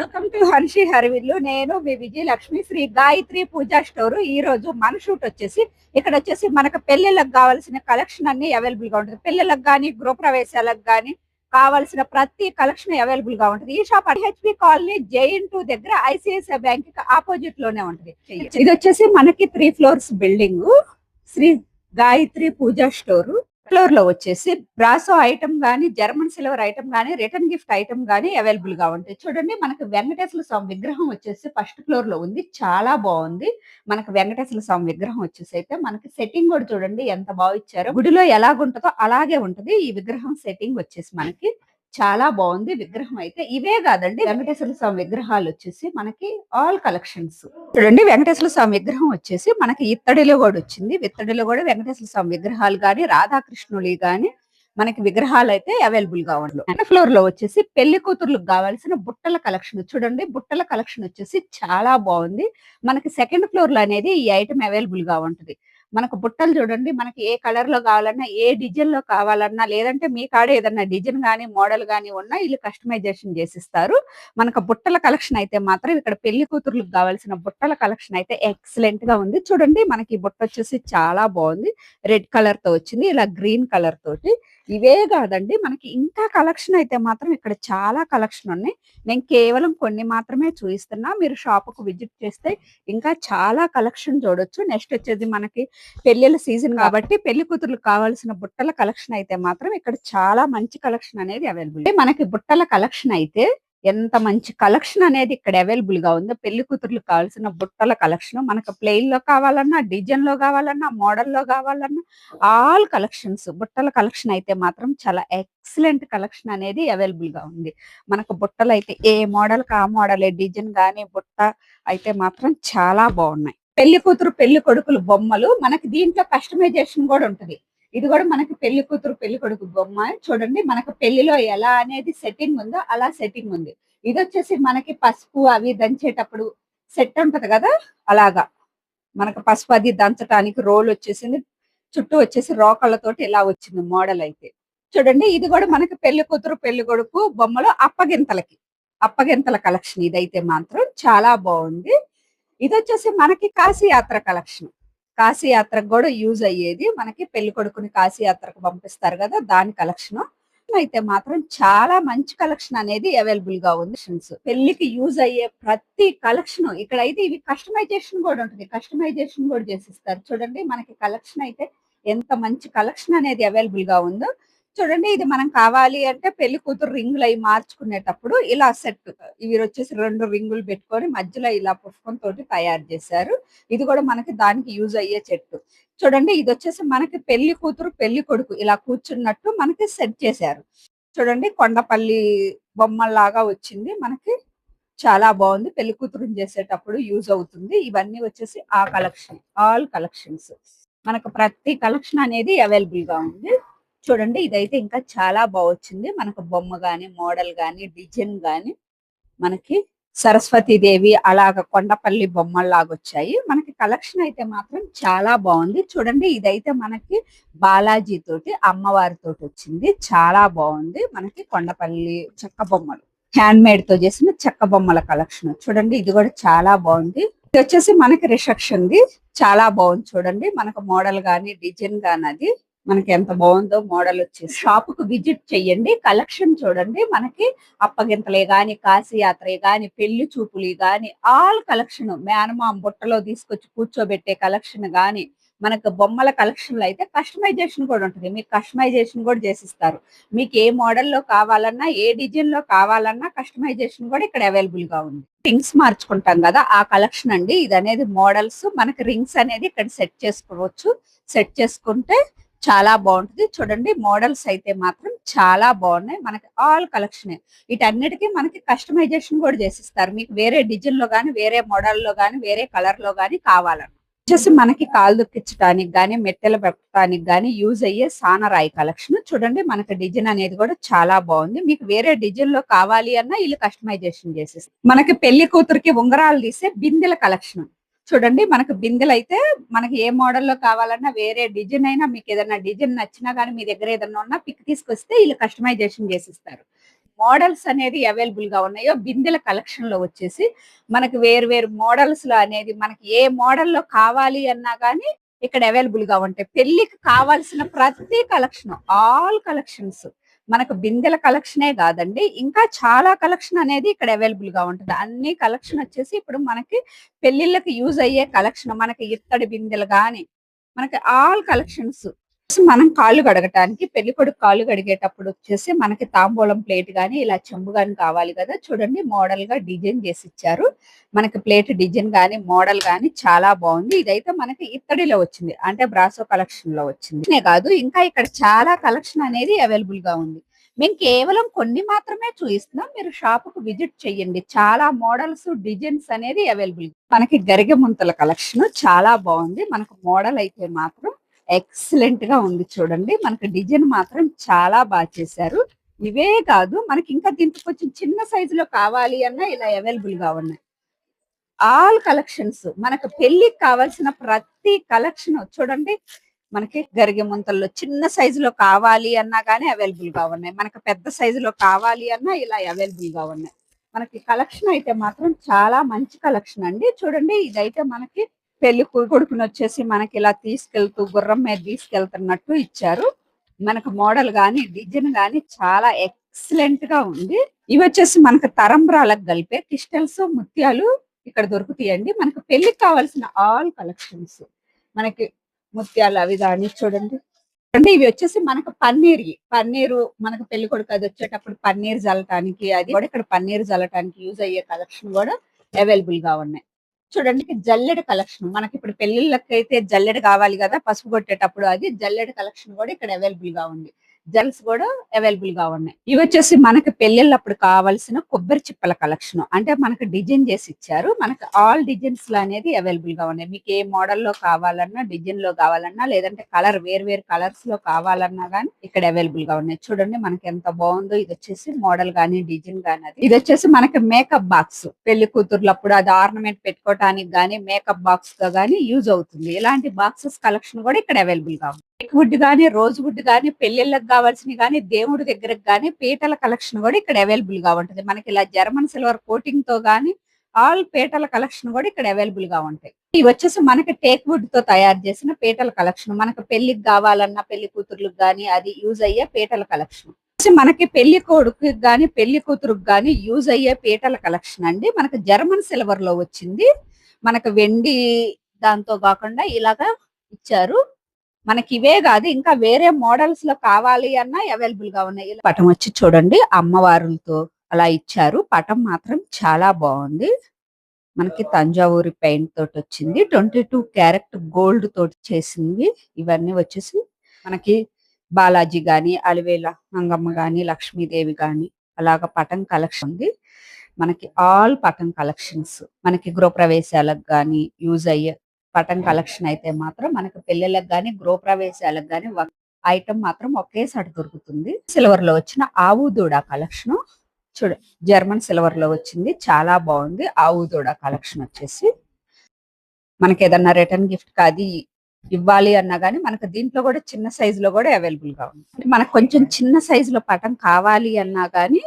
Welcome to Harshi Harivillu. నేను మీ విజయలక్ష్మి శ్రీ గాయత్రి పూజా store. ఈ రోజు మన షూట్ వచ్చేసి ఇక్కడ వచ్చేసి మనకు పెళ్ళిళ్ళకి కావాల్సిన కలెక్షన్ అన్ని అవైలబుల్గా ఉంటుంది. పెళ్ళిళ్ళకి కానీ గృహప్రవేశాలకు కానీ కావాల్సిన ప్రతి కలెక్షన్ అవైలబుల్గా ఉంటుంది. ఈ షాప్ హెచ్పి కాలనీ జైన్ టూ దగ్గర ఐసిఐసిఐ బ్యాంక్ ఆపోజిట్లోనే ఉంటుంది. ఇది వచ్చేసి మనకి three floors building. Sri Gayatri Puja store. లో వచ్చేసి బ్రాసో ఐటమ్ కానీ జర్మన్ సిల్వర్ ఐటమ్ కానీ రిటర్న్ గిఫ్ట్ ఐటమ్ కానీ అవైలబుల్గా ఉంటాయి. చూడండి మనకి వెంకటేశ్వర స్వామి విగ్రహం వచ్చేసి ఫస్ట్ ఫ్లోర్లో ఉంది. చాలా బాగుంది. మనకి వెంకటేశ్వర స్వామి విగ్రహం వచ్చేసి అయితే మనకి సెట్టింగ్ కూడా చూడండి ఎంత బాగా ఇచ్చారో. గుడిలో ఎలాగుంటుందో అలాగే ఉంటది. ఈ విగ్రహం సెట్టింగ్ వచ్చేసి మనకి చాలా బాగుంది. విగ్రహం అయితే ఇవే కాదండి. వెంకటేశ్వర స్వామి విగ్రహాలు వచ్చేసి మనకి ఆల్ కలెక్షన్స్ చూడండి వెంకటేశ్వర స్వామి విగ్రహం వచ్చేసి మనకి ఇత్తడిలో కూడా వచ్చింది. ఇత్తడిలో కూడా వెంకటేశ్వర స్వామి విగ్రహాలు గాని రాధాకృష్ణులు గాని మనకి విగ్రహాలు అయితే అవైలబుల్గా ఉన్నాయి. ఫ్లోర్లో వచ్చేసి పెళ్ళి కూతుర్లకు కావాల్సిన బుట్టల కలెక్షన్ చూడండి బుట్టల కలెక్షన్ వచ్చేసి చాలా బాగుంది. మనకి సెకండ్ ఫ్లోర్లో అనేది ఈ ఐటమ్ అవైలబుల్గా ఉంటుంది. మనకు బుట్టలు చూడండి మనకి ఏ కలర్లో కావాలన్నా ఏ డిజైన్లో కావాలన్నా లేదంటే మీ కాడ ఏదన్నా డిజైన్ కానీ మోడల్ కానీ ఉన్నా వీళ్ళు కస్టమైజేషన్ చేసిస్తారు. మనకు బుట్టల కలెక్షన్ అయితే మాత్రం ఇక్కడ పెళ్ళి కూతురులకు కావాల్సిన బుట్టల కలెక్షన్ అయితే ఎక్సలెంట్గా ఉంది. చూడండి మనకి ఈ బుట్ట వచ్చేసి చాలా బాగుంది. రెడ్ కలర్తో వచ్చింది ఇలా గ్రీన్ కలర్ తోటి. ఇవే కాదండి. మనకి ఇంకా కలెక్షన్ అయితే మాత్రం ఇక్కడ చాలా కలెక్షన్ ఉన్నాయి. నేను కేవలం కొన్ని మాత్రమే చూపిస్తున్నా మీరు షాప్కు విజిట్ చేస్తే ఇంకా చాలా కలెక్షన్ చూడొచ్చు. నెక్స్ట్ వచ్చేది మనకి పెళ్ళిళ్ళ సీజన్ కాబట్టి పెళ్ళి కూతుర్లకు కావాల్సిన బుట్టల కలెక్షన్ అయితే మాత్రం ఇక్కడ చాలా మంచి కలెక్షన్ అనేది అవైలబుల్. మనకి బుట్టల కలెక్షన్ అయితే ఎంత మంచి కలెక్షన్ అనేది ఇక్కడ అవైలబుల్గా ఉందో పెళ్ళి కూతుర్లకు కావాల్సిన బుట్టల కలెక్షన్ మనకు ప్లెయిన్లో కావాలన్నా డిజైన్లో కావాలన్నా మోడల్లో కావాలన్నా ఆల్ కలెక్షన్స్ బుట్టల కలెక్షన్ అయితే మాత్రం చాలా ఎక్సలెంట్ కలెక్షన్ అనేది అవైలబుల్గా ఉంది. మనకు బుట్టలు అయితే ఏ మోడల్ కా మోడల్ డిజైన్ గానీ బుట్ట అయితే మాత్రం చాలా బాగున్నాయి. పెళ్ళి కూతురు పెళ్ళి కొడుకులు బొమ్మలు మనకి దీంట్లో కస్టమైజేషన్ కూడా ఉంటది. ఇది కూడా మనకి పెళ్ళి కూతురు పెళ్ళి కొడుకు బొమ్మ. చూడండి మనకు పెళ్ళిలో ఎలా అనేది సెట్టింగ్ ఉందో అలా సెట్టింగ్ ఉంది. ఇది వచ్చేసి మనకి పసుపు అవి దంచేటప్పుడు సెట్ ఉంటది కదా? అలాగా. మనకు పసుపు అది దంచడానికి రోల్ వచ్చేసింది. చుట్టూ వచ్చేసి రోకళ్ళతోటి ఇలా వచ్చింది మోడల్ అయితే. చూడండి ఇది కూడా మనకి పెళ్ళి కూతురు పెళ్ళి కొడుకు బొమ్మలు అప్పగింతలకి. అప్పగింతల కలెక్షన్ ఇదైతే మాత్రం చాలా బాగుంది. ఇది వచ్చేసి మనకి కాశీయాత్ర కలెక్షన్ కాశీ యాత్రకు కూడా యూజ్ అయ్యేది. మనకి పెళ్ళి కొడుకుని కాశీ యాత్రకు పంపిస్తారు కదా దాని కలెక్షన్. అయితే మాత్రం చాలా మంచి కలెక్షన్ అనేది అవైలబుల్గా ఉంది పెళ్ళికి యూజ్ అయ్యే ప్రతి కలెక్షన్ ఇక్కడ అయితే ఇవి కస్టమైజేషన్ కూడా ఉంటుంది. కస్టమైజేషన్ కూడా చేసిస్తారు. చూడండి మనకి కలెక్షన్ అయితే ఎంత మంచి కలెక్షన్ అనేది అవైలబుల్గా ఉందో చూడండి ఇది మనం కావాలి అంటే పెళ్ళి కూతురు రింగులు అవి మార్చుకునేటప్పుడు ఇలా సెట్ ఇవి వచ్చేసి రెండు రింగులు పెట్టుకొని మధ్యలో ఇలా పుష్పం తోటి తయారు చేశారు. ఇది కూడా మనకి దానికి యూజ్ అయ్యే చెట్టు. చూడండి ఇది వచ్చేసి మనకి పెళ్ళి కూతురు పెళ్ళి కొడుకు ఇలా కూర్చున్నట్టు మనకి సెట్ చేశారు. చూడండి కొండపల్లి బొమ్మలాగా వచ్చింది. మనకి చాలా బాగుంది. పెళ్ళి కూతురుని చేసేటప్పుడు యూజ్ అవుతుంది. ఇవన్నీ వచ్చేసి ఆ కలెక్షన్ ఆల్ కలెక్షన్స్. మనకు ప్రతి కలెక్షన్ అనేది అవైలబుల్గా ఉంది. చూడండి ఇదైతే ఇంకా చాలా బాగొచ్చింది. మనకు బొమ్మ గాని మోడల్ గాని డిజైన్ గాని మనకి సరస్వతి దేవి అలాగ కొండపల్లి బొమ్మల్లాగా వచ్చాయి మనకి కలెక్షన్ అయితే మాత్రం చాలా బాగుంది. చూడండి ఇదైతే మనకి బాలాజీ తోటి అమ్మవారి తోటి వచ్చింది. చాలా బాగుంది మనకి కొండపల్లి చెక్క బొమ్మలు. హ్యాండ్ మేడ్తో చేసిన చెక్క బొమ్మల కలెక్షన్. చూడండి ఇది కూడా చాలా బాగుంది. ఇది వచ్చేసి మనకి రిసెప్షన్ ది చాలా బాగుంది చూడండి. మనకు మోడల్ గాని డిజైన్ గాని అది. మనకి ఎంత బాగుందో మోడల్ వచ్చేసి. షాప్కు విజిట్ చేయండి కలెక్షన్ చూడండి. మనకి అప్పగింతలే కానీ కాశీయాత్రే కానీ పెళ్ళి చూపులు కానీ ఆల్ కలెక్షన్ మేనమాం బుట్టలో తీసుకొచ్చి కూర్చోబెట్టే కలెక్షన్ కానీ మనకు బొమ్మల కలెక్షన్లు అయితే కస్టమైజేషన్ కూడా ఉంటుంది. మీకు కస్టమైజేషన్ కూడా చేసిస్తారు. మీకు ఏ మోడల్లో కావాలన్నా ఏ డిజైన్లో కావాలన్నా కస్టమైజేషన్ కూడా ఇక్కడ అవైలబుల్గా ఉంది. రింగ్స్ మార్చుకుంటాం కదా ఆ కలెక్షన్ అండి. ఇది అనేది మోడల్స్. మనకి రింగ్స్ అనేది ఇక్కడ సెట్ చేసుకోవచ్చు. సెట్ చేసుకుంటే చాలా బాగుంటుంది. చూడండి మోడల్స్ అయితే మాత్రం చాలా బాగున్నాయి. మనకి ఆల్ కలెక్షన్. వీటన్నిటికీ మనకి కస్టమైజేషన్ కూడా చేసిస్తారు. మీకు వేరే డిజైన్లో గానీ వేరే మోడల్లో గానీ వేరే కలర్లో గానీ కావాలని వచ్చేసి మనకి కాలు దుక్కించడానికి గానీ మెట్టెలు పెట్టడానికి గానీ యూజ్ అయ్యే సానరాయి కలెక్షన్. చూడండి మనకి డిజైన్ అనేది కూడా చాలా బాగుంది. మీకు వేరే డిజైన్లో కావాలి అన్నా వీళ్ళు కస్టమైజేషన్ చేసేసి మనకి పెళ్ళి కూతురికి ఉంగరాలు తీసే బిందెల కలెక్షన్. చూడండి మనకు బిందెలు అయితే మనకి ఏ మోడల్లో కావాలన్నా వేరే డిజైన్ అయినా మీకు ఏదైనా డిజైన్ నచ్చినా కానీ మీ దగ్గర ఏదైనా ఉన్నా పిక్ తీసుకొస్తే వీళ్ళు కస్టమైజేషన్ చేసిస్తారు. మోడల్స్ అనేది అవైలబుల్గా ఉన్నాయో బిందెల కలెక్షన్లో వచ్చేసి మనకి వేరు వేరు మోడల్స్లో అనేది మనకి ఏ మోడల్లో కావాలి అన్నా కానీ ఇక్కడ అవైలబుల్గా ఉంటాయి. పెళ్ళికి కావాల్సిన ప్రతి కలెక్షన్ ఆల్ కలెక్షన్స్ మనకు బిందెల కలెక్షనే కాదండి. ఇంకా చాలా కలెక్షన్ అనేది ఇక్కడ అవైలబుల్గా ఉంటుంది. అన్ని కలెక్షన్ వచ్చేసి ఇప్పుడు మనకి పెళ్ళిళ్ళకి యూజ్ అయ్యే కలెక్షన్ మనకి ఇత్తడి బిందెలు కానీ మనకి ఆల్ కలెక్షన్స్ మనం కాళ్ళు కడగటానికి పెళ్ళి కొడుకు కాళ్ళు కడిగేటప్పుడు వచ్చేసి మనకి తాంబూలం ప్లేట్ కానీ ఇలా చెంబు కానీ కావాలి కదా. చూడండి మోడల్గా డిజైన్ చేసి ఇచ్చారు మనకి ప్లేట్ డిజైన్ గాని మోడల్ కానీ చాలా బాగుంది. ఇదైతే మనకి ఇత్తడిలో వచ్చింది. అంటే బ్రాసో కలెక్షన్లో వచ్చింది. కాదు ఇంకా ఇక్కడ చాలా కలెక్షన్ అనేది అవైలబుల్గా ఉంది. మేము కేవలం కొన్ని మాత్రమే చూపిస్తున్నాం. మీరు షాప్కు విజిట్ చేయండి చాలా మోడల్స్ డిజైన్స్ అనేది అవైలబుల్ మనకి గరిగె ముంతల కలెక్షన్ చాలా బాగుంది. మనకు మోడల్ అయితే మాత్రం ఎక్సలెంట్గా ఉంది చూడండి. మనకి డిజైన్ మాత్రం చాలా బాగా చేశారు. ఇవే కాదు మనకి ఇంకా దీంట్లో కొంచెం చిన్న సైజు లో కావాలి అన్నా ఇలా అవైలబుల్గా ఉన్నాయి. ఆల్ కలెక్షన్స్ మనకు పెళ్ళికి కావాల్సిన ప్రతి కలెక్షన్ చూడండి. మనకి గరిగే ముంతల్లో చిన్న సైజులో కావాలి అన్నా కానీ అవైలబుల్గా ఉన్నాయి. మనకి పెద్ద సైజులో కావాలి అన్నా ఇలా అవైలబుల్గా ఉన్నాయి. మనకి కలెక్షన్ అయితే మాత్రం చాలా మంచి కలెక్షన్ అండి. చూడండి ఇదైతే మనకి పెళ్ళి కొడుకుని వచ్చేసి మనకి ఇలా తీసుకెళ్తూ గుర్రం మీద తీసుకెళ్తున్నట్టు ఇచ్చారు. మనకు మోడల్ గాని డిజైన్ గాని చాలా ఎక్సలెంట్గా ఉంది. ఇవి వచ్చేసి మనకు తరంబ్రాలకు కలిపే క్రిస్టల్స్ ముత్యాలు ఇక్కడ దొరుకుతాయండి. మనకు పెళ్ళికి కావాల్సిన ఆల్ కలెక్షన్స్ మనకి ముత్యాలు అవి దాన్ని చూడండి. అంటే ఇవి వచ్చేసి మనకు పన్నీర్ పన్నీరు మనకు పెళ్ళి కొడుకు అది వచ్చేటప్పుడు పన్నీర్ జల్లటానికి అది కూడా ఇక్కడ పన్నీర్ జల్లటానికి యూజ్ అయ్యే కలెక్షన్ కూడా అవైలబుల్గా ఉన్నాయి. చూడండి జల్లెడ కలెక్షన్. మనకి ఇప్పుడు పెళ్ళిళ్ళకైతే అయితే జల్లెడ కావాలి కదా పసుపు కొట్టేటప్పుడు అది జల్లెడ కలెక్షన్ కూడా ఇక్కడ అవైలబుల్గా ఉంది. జెల్స్ కూడా అవైలబుల్గా ఉన్నాయి. ఇవి వచ్చేసి మనకి పెళ్ళిళ్ళప్పుడు కావాల్సిన కొబ్బరి చిప్పల కలెక్షన్. అంటే మనకి డిజైన్ చేసి ఇచ్చారు. మనకి ఆల్ డిజైన్స్లో అనేది అవైలబుల్గా ఉన్నాయి. మీకు ఏ మోడల్లో కావాలన్నా డిజైన్లో కావాలన్నా లేదంటే కలర్ వేరు వేరు కలర్స్లో కావాలన్నా గానీ ఇక్కడ అవైలబుల్గా ఉన్నాయి. చూడండి మనకి ఎంత బాగుందో. ఇది వచ్చేసి మోడల్ గానీ డిజైన్ గానీ అది. ఇది వచ్చేసి మనకి మేకప్ బాక్స్. పెళ్ళి కూతుర్లప్పుడు అది ఆర్నమెంట్ పెట్టుకోవటానికి గానీ మేకప్ బాక్స్గా గానీ యూజ్ అవుతుంది. ఇలాంటి బాక్సెస్ కలెక్షన్ కూడా ఇక్కడ అవైలబుల్గా ఉంది వుడ్ కానీ రోజ్ వుడ్ కానీ పెళ్ళిళ్ళకి కావాల్సినవి కానీ దేవుడి దగ్గరకు కానీ పీటల కలెక్షన్ కూడా ఇక్కడ అవైలబుల్గా ఉంటుంది. మనకి ఇలా జర్మన్ సిల్వర్ కోటింగ్తో గానీ ఆల్ పీటల కలెక్షన్ కూడా ఇక్కడ అవైలబుల్గా ఉంటాయి. ఇవి వచ్చేసి మనకి టేక్ వుడ్తో తయారు చేసిన పీటల కలెక్షన్. మనకి పెళ్ళికి కావాలన్నా పెళ్ళి కూతుర్లకు గానీ అది యూజ్ అయ్యే పీటల కలెక్షన్. మనకి పెళ్ళి కొడుకు గానీ పెళ్ళి కూతురుకు గానీ యూజ్ అయ్యే పీటల కలెక్షన్ అండి. మనకి జర్మన్ సిల్వర్లో వచ్చింది. మనకి వెండి దాంతో కాకుండా ఇలాగా ఇచ్చారు. మనకి ఇవే కాదు ఇంకా వేరే మోడల్స్లో కావాలి అన్నా అవైలబుల్గా ఉన్నాయి. పటం వచ్చి చూడండి అమ్మవారులతో అలా ఇచ్చారు. పటం మాత్రం చాలా బాగుంది. మనకి తంజావూరి పెయింట్ తోటి వచ్చింది. ట్వంటీ టూ క్యారెట్ గోల్డ్ తోటి చేసింది. ఇవన్నీ వచ్చేసి మనకి బాలాజీ గాని అలివేల మంగమ్మ గాని లక్ష్మీదేవి గాని అలాగ పటం కలెక్షన్ ఉంది. మనకి ఆల్ పటం కలెక్షన్స్ మనకి గృహప్రవేశాలకు గాని యూజ్ అయ్యే పటం కలెక్షన్ అయితే మాత్రం మనకి పెళ్ళిళ్ళకి గాని గృహప్రవేశాలకు గాని ఐటమ్ మాత్రం ఒకేసారి దొరుకుతుంది. సిల్వర్లో వచ్చిన ఆవు దూడ కలెక్షన్ చూడ జర్మన్ సిల్వర్లో వచ్చింది చాలా బాగుంది. ఆవు దూడ కలెక్షన్ వచ్చేసి మనకి ఏదన్నా రిటర్న్ గిఫ్ట్ కాది ఇవ్వాలి అన్నా గానీ మనకు దీంట్లో కూడా చిన్న సైజ్లో కూడా అవైలబుల్గా ఉంది. అంటే మనకు కొంచెం చిన్న సైజ్లో పటం కావాలి అన్నా గానీ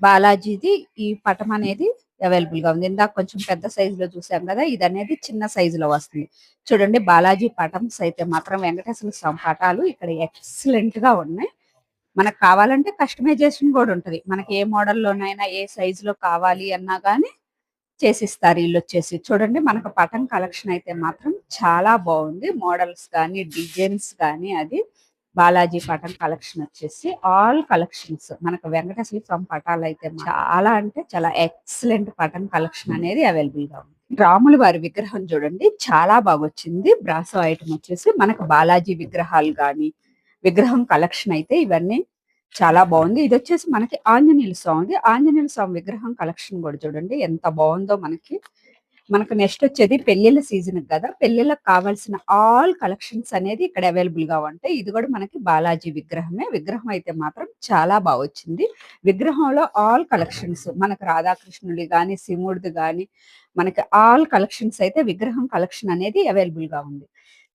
బాలాజీది ఈ పటం అనేది అవైలబుల్గా ఉంది. ఇందాక కొంచెం పెద్ద సైజు లో చూసాం కదా ఇది అనేది చిన్న సైజు లో వస్తుంది. చూడండి బాలాజీ పటమ్స్ అయితే మాత్రం వెంకటేశ్వర స్వామి పటాలు ఇక్కడ ఎక్సలెంట్గా ఉన్నాయి. మనకు కావాలంటే కస్టమైజేషన్ కూడా ఉంటది. మనకి ఏ మోడల్ లోనైనా ఏ సైజు లో కావాలి అన్నా గానీ చేసిస్తారు వీళ్ళు వచ్చేసి. చూడండి మనకు పటం కలెక్షన్ అయితే మాత్రం చాలా బాగుంది. మోడల్స్ కానీ డిజైన్స్ కానీ అది. బాలాజీ పటం కలెక్షన్ వచ్చేసి ఆల్ కలెక్షన్స్ మనకు వెంకటేశ్వర స్వామి పటాలు అయితే చాలా అంటే చాలా ఎక్సలెంట్ పటం కలెక్షన్ అనేది అవైలబుల్గా ఉంది. రాముల వారి విగ్రహం చూడండి చాలా బాగా వచ్చింది బ్రాసో ఐటమ్ వచ్చేసి మనకు బాలాజీ విగ్రహాలు గాని విగ్రహం కలెక్షన్ అయితే ఇవన్నీ చాలా బాగుంది. ఇది వచ్చేసి మనకి ఆంజనేయుల స్వామి ఆంజనేయుల స్వామి విగ్రహం కలెక్షన్ కూడా చూడండి ఎంత బాగుందో మనకి. మనకు నెక్స్ట్ వచ్చేది పెళ్ళిళ్ళ సీజన్ కదా. పెళ్ళిళ్ళకి కావాల్సిన ఆల్ కలెక్షన్స్ అనేది ఇక్కడ అవైలబుల్గా ఉంటాయి ఇది కూడా మనకి బాలాజీ విగ్రహమే. విగ్రహం అయితే మాత్రం చాలా బాగా వచ్చింది. విగ్రహంలో ఆల్ కలెక్షన్స్ మనకు రాధాకృష్ణుడి గాని శివుడిది గాని మనకి ఆల్ కలెక్షన్స్ అయితే విగ్రహం కలెక్షన్ అనేది అవైలబుల్గా ఉంది.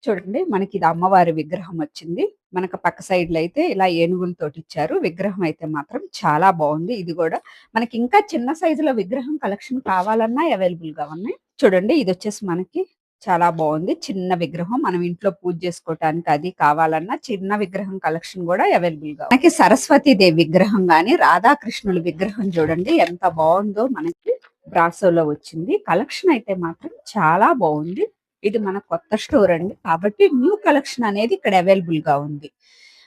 చూడండి మనకి ఇది అమ్మవారి విగ్రహం వచ్చింది. మనకు పక్క సైడ్లో అయితే ఇలా ఏనుగులతోటి ఇచ్చారు విగ్రహం అయితే మాత్రం చాలా బాగుంది. ఇది కూడా మనకి ఇంకా చిన్న సైజులో విగ్రహం కలెక్షన్ కావాలన్నా అవైలబుల్గా ఉన్నాయి. చూడండి ఇది వచ్చేసి మనకి చాలా బాగుంది. చిన్న విగ్రహం మనం ఇంట్లో పూజ చేసుకోవటానికి అది కావాలన్నా చిన్న విగ్రహం కలెక్షన్ కూడా అవైలబుల్గా మనకి సరస్వతి దేవి విగ్రహం గాని రాధాకృష్ణుల విగ్రహం చూడండి ఎంత బాగుందో మనకి బ్రాసోలో వచ్చింది. కలెక్షన్ అయితే మాత్రం చాలా బాగుంది. ఇది మన కొత్త స్టోర్ అండి. కాబట్టి న్యూ కలెక్షన్ అనేది ఇక్కడ అవైలబుల్గా ఉంది.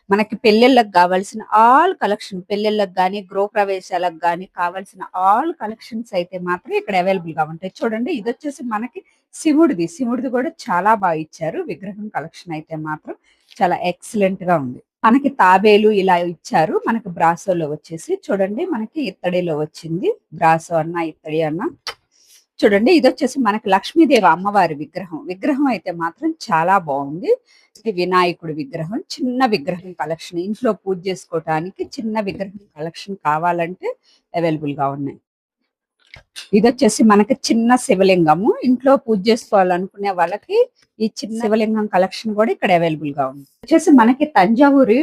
మనకి పెళ్ళిళ్ళకి కావాల్సిన ఆల్ కలెక్షన్ పెళ్ళిళ్ళకి కానీ గృహ ప్రవేశాలకు కానీ కావాల్సిన ఆల్ కలెక్షన్స్ అయితే మాత్రం ఇక్కడ అవైలబుల్గా ఉంటాయి. చూడండి ఇది వచ్చేసి మనకి శివుడిది శివుడిది కూడా చాలా బాగా ఇచ్చారు. విగ్రహం కలెక్షన్ అయితే మాత్రం చాలా ఎక్సలెంట్గా ఉంది. మనకి తాబేలు ఇలా ఇచ్చారు. మనకి బ్రాసోలో వచ్చేసి చూడండి మనకి ఇత్తడిలో వచ్చింది. బ్రాసో అన్న ఇత్తడి అన్న. చూడండి ఇది వచ్చేసి మనకి లక్ష్మీదేవి అమ్మవారి విగ్రహం. విగ్రహం అయితే మాత్రం చాలా బాగుంది. ఇది వినాయకుడి విగ్రహం చిన్న విగ్రహం కలెక్షన్. ఇంట్లో పూజ చేసుకోవటానికి చిన్న విగ్రహం కలెక్షన్ కావాలంటే అవైలబుల్గా ఉన్నాయి. ఇది వచ్చేసి మనకి చిన్న శివలింగము. ఇంట్లో పూజ చేసుకోవాలనుకునే వాళ్ళకి ఈ చిన్న శివలింగం కలెక్షన్ కూడా ఇక్కడ అవైలబుల్గా ఉంది. వచ్చేసి మనకి తంజావూరు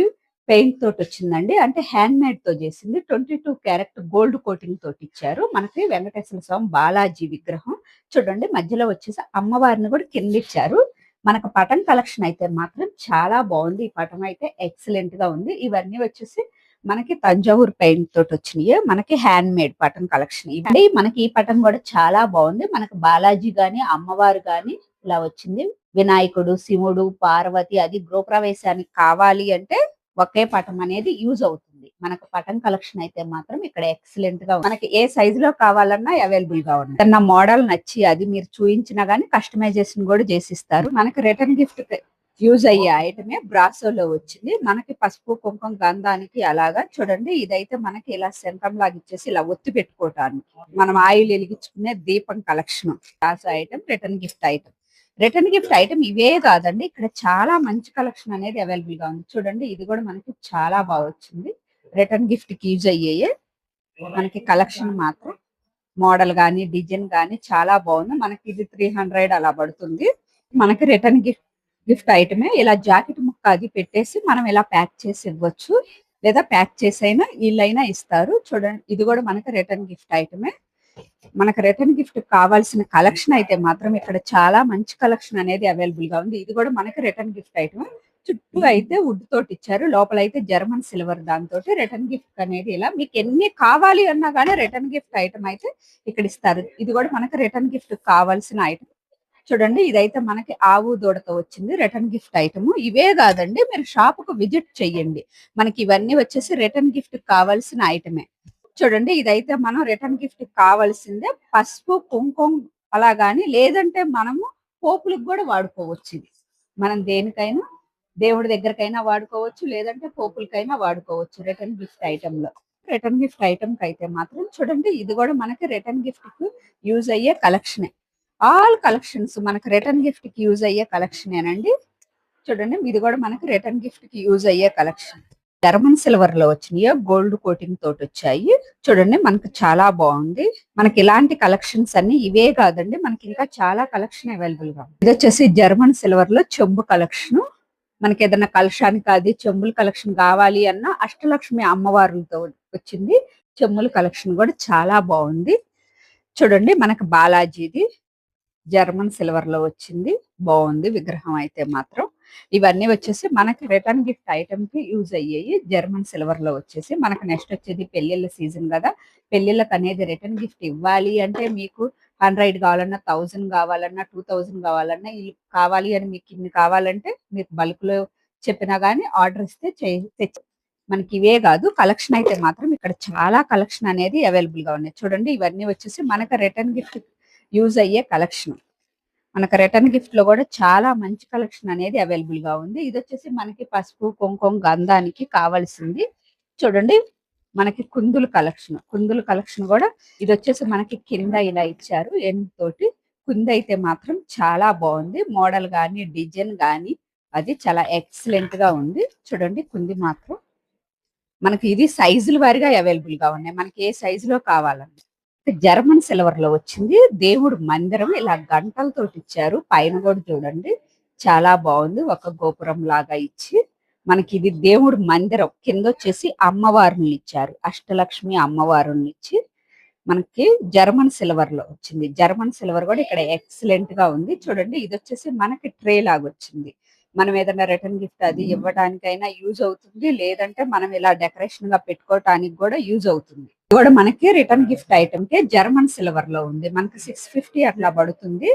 పెయింట్ తోటి వచ్చిందండి అంటే హ్యాండ్ మేడ్తో చేసింది. Twenty two carat gold coating తోటి ఇచ్చారు మనకి వెంకటేశ్వర స్వామి బాలాజీ విగ్రహం. చూడండి మధ్యలో వచ్చేసి అమ్మవారిని కూడా కింద ఇచ్చారు మనకు పటం కలెక్షన్ అయితే మాత్రం చాలా బాగుంది. ఈ పటం అయితే ఎక్సలెంట్గా ఉంది. ఇవన్నీ వచ్చేసి మనకి తంజావూరు పెయింట్ తోటి వచ్చినాయి మనకి హ్యాండ్ మేడ్ పటం కలెక్షన్ ఇవి మనకి ఈ పటం కూడా చాలా బాగుంది. మనకి బాలాజీ గాని అమ్మవారు గాని ఇలా వచ్చింది. వినాయకుడు శివుడు పార్వతి అది గృహప్రవేశానికి కావాలి అంటే ఒకే పటం అనేది యూజ్ అవుతుంది. మనకు పటం కలెక్షన్ అయితే మాత్రం ఇక్కడ ఎక్సలెంట్గా మనకి ఏ సైజు లో కావాలన్నా అవైలబుల్గా ఉంది. నా మోడల్ నచ్చి అది మీరు చూయించినా గానీ కస్టమైజేషన్ కూడా చేసిస్తారు. మనకి రిటర్న్ గిఫ్ట్ యూజ్ అయ్యే ఐటమే బ్రాసోలో వచ్చింది. మనకి పసుపు కుంకుమ గంధానికి అలాగా చూడండి. ఇదైతే మనకి ఇలా సెంటం లాగా ఇచ్చేసి ఇలా ఒత్తి పెట్టుకోవటానికి. మనం ఆయిల్ వెలిగించుకునే దీపం collection. Brasso item return gift item. Return gift item ఇవే కాదండి. ఇక్కడ చాలా మంచి కలెక్షన్ అనేది అవైలబుల్గా ఉంది. చూడండి ఇది కూడా మనకి చాలా బాగా వచ్చింది. రిటర్న్ గిఫ్ట్కి యూజ్ అయ్యే మనకి కలెక్షన్ మాత్రం మోడల్ గానీ డిజైన్ గానీ చాలా బాగుంది. మనకి ఇది త్రీ హండ్రెడ్ అలా పడుతుంది. మనకి రిటర్న్ గిఫ్ట్ గిఫ్ట్ ఐటమే ఇలా జాకెట్ ముక్క అది పెట్టేసి మనం ఇలా ప్యాక్ చేసి ఇవ్వచ్చు. లేదా ప్యాక్ చేసి అయినా వీళ్ళైనా ఇస్తారు. చూడండి ఇది కూడా మనకి రిటర్న్ గిఫ్ట్ ఐటమే మనకు రిటర్న్ గిఫ్ట్ కావాల్సిన కలెక్షన్ అయితే మాత్రం ఇక్కడ చాలా మంచి కలెక్షన్ అనేది అవైలబుల్గా ఉంది. ఇది కూడా మనకి రిటర్న్ గిఫ్ట్ ఐటమ్ చుట్టూ అయితే వుడ్ తోటి ఇచ్చారు. లోపల అయితే జర్మన్ సిల్వర్ దాంతో రిటర్న్ గిఫ్ట్ అనేది ఇలా మీకు ఎన్ని కావాలి అన్నా కానీ రిటర్న్ గిఫ్ట్ ఐటమ్ అయితే ఇక్కడ ఇస్తారు. ఇది కూడా మనకి రిటర్న్ గిఫ్ట్ కావాల్సిన ఐటమ్ చూడండి ఇదైతే మనకి ఆవు దూడతో వచ్చింది రిటర్న్ గిఫ్ట్ ఐటమ్ ఇవే కాదండి మీరు షాప్కు విజిట్ చెయ్యండి. మనకి ఇవన్నీ వచ్చేసి రిటర్న్ గిఫ్ట్ కావాల్సిన ఐటమే చూడండి ఇదైతే మనం రిటర్న్ గిఫ్ట్ కావాల్సిందే. పసుపు కుంకుమ అలా కానీ లేదంటే మనము పోపులకు కూడా వాడుకోవచ్చు ఇది. మనం దేనికైనా దేవుడి దగ్గరకైనా వాడుకోవచ్చు లేదంటే పోపులకైనా వాడుకోవచ్చు రిటర్న్ గిఫ్ట్ ఐటమ్లో రిటర్న్ గిఫ్ట్ ఐటమ్ అయితే మాత్రం చూడండి ఇది కూడా మనకి రిటర్న్ గిఫ్ట్కి యూజ్ అయ్యే కలెక్షనే. ఆల్ కలెక్షన్స్ మనకి రిటర్న్ గిఫ్ట్కి యూజ్ అయ్యే కలెక్షనేనండి. చూడండి ఇది కూడా మనకి రిటర్న్ గిఫ్ట్కి యూజ్ అయ్యే కలెక్షన్. జర్మన్ సిల్వర్లో వచ్చినాయి గోల్డ్ కోటింగ్ తోటి వచ్చాయి చూడండి మనకు చాలా బాగుంది. మనకి ఇలాంటి కలెక్షన్స్ అన్ని ఇవే కాదండి మనకి ఇంకా చాలా కలెక్షన్ అవైలబుల్గా ఉంది. ఇది వచ్చేసి జర్మన్ సిల్వర్లో చెంబు కలెక్షన్. మనకి ఏదైనా కలశానికి అది చెంబుల కలెక్షన్ కావాలి అన్న అష్టలక్ష్మి అమ్మవారులతో వచ్చింది. చెంబుల కలెక్షన్ కూడా చాలా బాగుంది. చూడండి మనకి బాలాజీది జర్మన్ సిల్వర్లో వచ్చింది. బాగుంది విగ్రహం అయితే మాత్రం. ఇవన్నీ వచ్చేసి మనకి రిటర్న్ గిఫ్ట్ ఐటమ్కి యూజ్ అయ్యాయి. జర్మన్ సిల్వర్లో వచ్చేసి మనకి నెక్స్ట్ వచ్చేది పెళ్ళిళ్ళ సీజన్ కదా. పెళ్ళిళ్ళకి అనేది రిటర్న్ గిఫ్ట్ ఇవ్వాలి అంటే మీకు హండ్రెడ్ కావాలన్నా థౌజండ్ కావాలన్నా టూ థౌజండ్ కావాలన్నా ఇవి కావాలి అని మీకు ఇన్ని కావాలంటే మీకు బల్క్లో చెప్పినా కానీ ఆర్డర్ ఇస్తే తెచ్చి మనకి ఇవే కాదు. కలెక్షన్ అయితే మాత్రం ఇక్కడ చాలా కలెక్షన్ అనేది అవైలబుల్గా ఉన్నాయి. చూడండి ఇవన్నీ వచ్చేసి మనకు రిటర్న్ గిఫ్ట్ యూజ్ అయ్యే కలెక్షన్ మనకు రిటర్న్ గిఫ్ట్లో కూడా చాలా మంచి కలెక్షన్ అనేది అవైలబుల్గా ఉంది. ఇది వచ్చేసి మనకి పసుపు కుంకుమ గంధానికి కావాల్సింది. చూడండి మనకి కుందుల కలెక్షన్ కుందుల కలెక్షన్ కూడా ఇది వచ్చేసి మనకి కింద ఇలా ఇచ్చారు. ఎనిమిది తోటి కుంది అయితే మాత్రం చాలా బాగుంది. మోడల్ కానీ డిజైన్ గాని అది చాలా ఎక్సలెంట్గా ఉంది. చూడండి కుంది మాత్రం. మనకి ఇది సైజుల వారిగా అవైలబుల్గా ఉన్నాయి. మనకి ఏ సైజులో కావాలండి జర్మన్ సిల్వర్లో వచ్చింది. దేవుడు మందిరం ఇలా గంటలతోటి ఇచ్చారు పైన కూడా చూడండి. చాలా బాగుంది. ఒక గోపురం లాగా ఇచ్చి మనకి ఇది దేవుడు మందిరం. కింద వచ్చేసి అమ్మవారిని ఇచ్చారు. అష్టలక్ష్మి అమ్మవారిని ఇచ్చి మనకి జర్మన్ సిల్వర్లో వచ్చింది. జర్మన్ సిల్వర్ కూడా ఇక్కడ ఎక్సలెంట్గా ఉంది. చూడండి ఇది వచ్చేసి మనకి ట్రే లాగా వచ్చింది. మనం ఏదైనా రిటర్న్ గిఫ్ట్ అది ఇవ్వడానికైనా యూజ్ అవుతుంది. లేదంటే మనం ఇలా డెకరేషన్గా పెట్టుకోవటానికి కూడా యూజ్ అవుతుంది. ఇది కూడా మనకి రిటర్న్ గిఫ్ట్ ఐటమ్కి జర్మన్ సిల్వర్లో ఉంది. మనకి సిక్స్ ఫిఫ్టీ అట్లా పడుతుంది.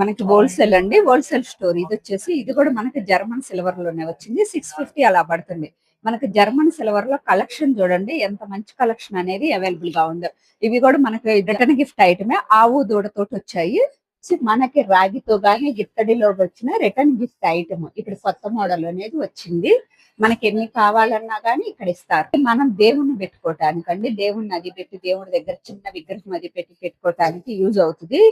మనకి హోల్సేల్ అండి. హోల్సేల్ స్టోర్ ఇది వచ్చేసి ఇది కూడా మనకి జర్మన్ సిల్వర్లోనే వచ్చింది. సిక్స్ ఫిఫ్టీ అలా పడుతుంది. మనకి జర్మన్ సిల్వర్లో కలెక్షన్ చూడండి. ఎంత మంచి కలెక్షన్ అనేది అవైలబుల్గా ఉందో. ఇవి కూడా మనకి రిటర్న్ గిఫ్ట్ ఐటమే. ఆవు దూడతోటి వచ్చాయి. వచ్చి మనకి రాగితో గానీ గిత్తడిలో వచ్చిన రిటర్న్ గిఫ్ట్ ఐటమ్ ఇప్పుడు కొత్త మోడల్ అనేది వచ్చింది. మనకి ఎన్ని కావాలన్నా గానీ ఇక్కడ ఇస్తారు. మనం దేవుణ్ణి పెట్టుకోవటానికండి దేవుణ్ణి అది పెట్టి దేవుడి దగ్గర చిన్న విగ్రహం అది పెట్టి పెట్టుకోవటానికి యూజ్ అవుతుంది.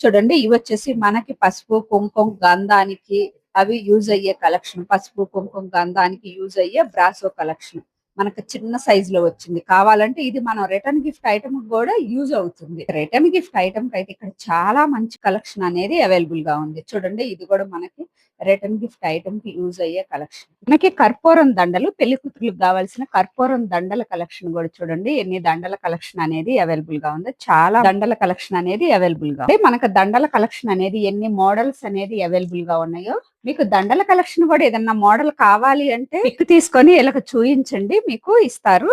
చూడండి ఇవి వచ్చేసి మనకి పసుపు కుంకుమ గంధానికి అవి యూజ్ అయ్యే కలెక్షన్ పసుపు కుంకుమ గంధానికి యూజ్ అయ్యే బ్రాసో కలెక్షన్ మనకు చిన్న సైజ్లో వచ్చింది. కావాలంటే ఇది మనం రిటర్న్ గిఫ్ట్ ఐటమ్ కూడా యూజ్ అవుతుంది. రిటర్న్ గిఫ్ట్ ఐటమ్కి అయితే ఇక్కడ చాలా మంచి కలెక్షన్ అనేది అవైలబుల్గా ఉంది. చూడండి ఇది కూడా మనకి రిటర్న్ గిఫ్ట్ ఐటమ్కి యూజ్ అయ్యే కలెక్షన్ మనకి కర్పూరం దండలు పెళ్ళి కూతురులకు కావాల్సిన కర్పూరం దండల కలెక్షన్ కూడా చూడండి ఎన్ని దండల కలెక్షన్ అనేది అవైలబుల్గా ఉంది. చాలా దండల కలెక్షన్ అనేది అవైలబుల్గా ఉంది. మనకు దండల కలెక్షన్ అనేది ఎన్ని మోడల్స్ అనేది అవైలబుల్గా ఉన్నాయో మీకు దండల కలెక్షన్ కూడా ఏదన్నా మోడల్ కావాలి అంటే పిక్ తీసుకొని ఇలా చూయించండి. మీకు ఇస్తారు.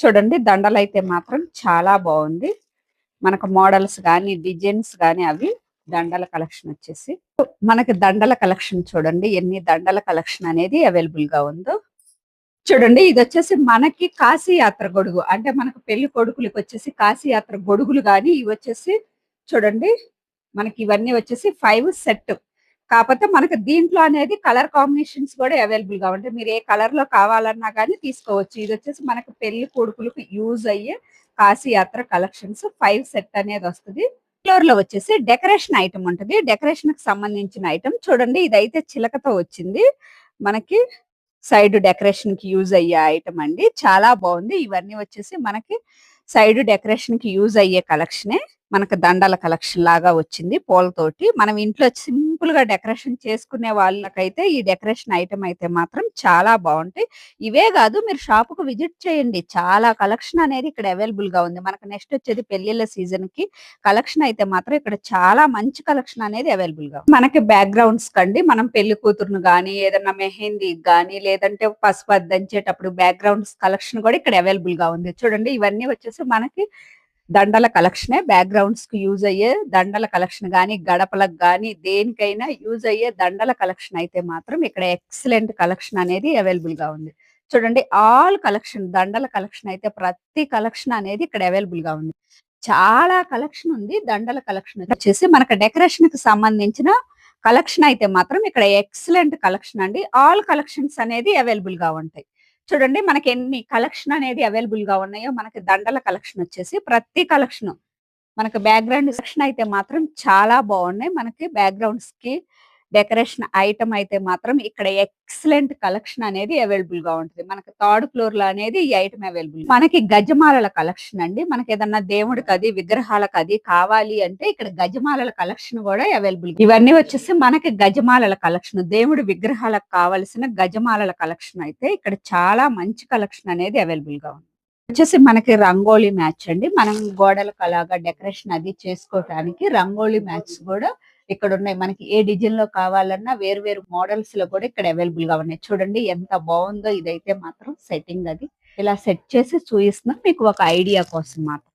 చూడండి దండలు అయితే మాత్రం చాలా బాగుంది. మనకు మోడల్స్ కానీ డిజైన్స్ కానీ అవి దండల కలెక్షన్ వచ్చేసి. మనకి దండల కలెక్షన్ చూడండి ఎన్ని దండల కలెక్షన్ అనేది అవైలబుల్గా ఉందో. చూడండి ఇది వచ్చేసి మనకి కాశీ యాత్ర గొడుగు. అంటే మనకు పెళ్ళి కొడుకులకి వచ్చేసి కాశీ యాత్ర గొడుగులు కానీ ఇవి వచ్చేసి చూడండి మనకి ఇవన్నీ వచ్చేసి ఫైవ్ సెట్. కాకపోతే మనకి దీంట్లో అనేది కలర్ కాంబినేషన్స్ కూడా అవైలబుల్గా ఉంటాయి. మీరు ఏ కలర్లో కావాలన్నా కానీ తీసుకోవచ్చు. ఇది వచ్చేసి మనకి పెళ్ళి కొడుకులకు యూజ్ అయ్యే కాశీ యాత్ర కలెక్షన్స్. ఫైవ్ సెట్ అనేది వస్తుంది. ఫ్లోర్లో వచ్చేసి డెకరేషన్ ఐటమ్ ఉంటుంది. డెకరేషన్కి సంబంధించిన ఐటమ్. చూడండి ఇదైతే చిలకతో వచ్చింది. మనకి సైడ్ డెకరేషన్కి యూజ్ అయ్యే ఐటమ్ అండి. చాలా బాగుంది. ఇవన్నీ వచ్చేసి మనకి సైడ్ డెకరేషన్కి యూజ్ అయ్యే కలెక్షనే. మనకు దండల కలెక్షన్ లాగా వచ్చింది పూలతోటి. మనం ఇంట్లో సింపుల్గా డెకరేషన్ చేసుకునే వాళ్ళకైతే ఈ డెకరేషన్ ఐటమ్ అయితే మాత్రం చాలా బాగుంటాయి. ఇవే కాదు మీరు షాప్కు విజిట్ చేయండి. చాలా కలెక్షన్ అనేది ఇక్కడ అవైలబుల్గా ఉంది. మనకు నెక్స్ట్ వచ్చేది పెళ్ళిళ్ళ సీజన్కి కలెక్షన్ అయితే మాత్రం ఇక్కడ చాలా మంచి కలెక్షన్ అనేది అవైలబుల్గా ఉంది. మనకి బ్యాక్గ్రౌండ్స్ కండి మనం పెళ్ళి కూతురును గానీ ఏదైనా మెహందీ గానీ లేదంటే పసుపు దంచేటప్పుడు బ్యాక్గ్రౌండ్స్ కలెక్షన్ కూడా ఇక్కడ అవైలబుల్గా ఉంది. చూడండి ఇవన్నీ వచ్చేసి మనకి దండల కలెక్షనే బ్యాక్గ్రౌండ్స్కి యూజ్ అయ్యే దండల కలెక్షన్ కానీ గడపలకు కానీ దేనికైనా యూజ్ అయ్యే దండల కలెక్షన్ అయితే మాత్రం ఇక్కడ ఎక్సలెంట్ కలెక్షన్ అనేది అవైలబుల్గా ఉంది. చూడండి ఆల్ కలెక్షన్ దండల కలెక్షన్ అయితే ప్రతి కలెక్షన్ అనేది ఇక్కడ అవైలబుల్గా ఉంది. చాలా కలెక్షన్ ఉంది. దండల కలెక్షన్ వచ్చేసి మనకు డెకరేషన్కి సంబంధించిన కలెక్షన్ అయితే మాత్రం ఇక్కడ ఎక్సలెంట్ కలెక్షన్ అండి. ఆల్ కలెక్షన్స్ అనేది అవైలబుల్గా ఉంటాయి. చూడండి మనకి ఎన్ని కలెక్షన్ అనేది అవైలబుల్గా ఉన్నాయో మనకి దండల కలెక్షన్ వచ్చేసి ప్రతి కలెక్షన్ మనకి బ్యాక్గ్రౌండ్ సెక్షన్ అయితే మాత్రం చాలా బాగున్నాయి. మనకి బ్యాక్గ్రౌండ్స్కి డెకరేషన్ ఐటమ్ అయితే మాత్రం ఇక్కడ ఎక్సలెంట్ కలెక్షన్ అనేది అవైలబుల్గా ఉంటుంది. మనకి థర్డ్ ఫ్లోర్లో అనేది ఈ ఐటమ్ అవైలబుల్. మనకి గజమాలల కలెక్షన్ అండి. మనకి ఏదన్నా దేవుడికి అది విగ్రహాలకు అది కావాలి అంటే ఇక్కడ గజమాలల కలెక్షన్ కూడా అవైలబుల్ ఇవన్నీ వచ్చేసి మనకి గజమాలల కలెక్షన్. దేవుడి విగ్రహాలకు కావలసిన గజమాలల కలెక్షన్ అయితే ఇక్కడ చాలా మంచి కలెక్షన్ అనేది అవైలబుల్గా ఉంది. వచ్చేసి మనకి రంగోలీ మ్యాచ్ అండి. మనం గోడలకు అలాగా డెకరేషన్ అది చేసుకోవటానికి రంగోలీ మ్యాచ్ కూడా ఇక్కడ ఉన్నాయి మనకి ఏ డిజైన్లో కావాలన్నా వేరు వేరు మోడల్స్లో కూడా ఇక్కడ అవైలబుల్గా ఉన్నాయి. చూడండి ఎంత బాగుందో ఇదైతే మాత్రం సెట్టింగ్ అది. ఇలా సెట్ చేసి చూపిస్తున్నా. మీకు ఒక ఐడియా కోసం మాత్రం.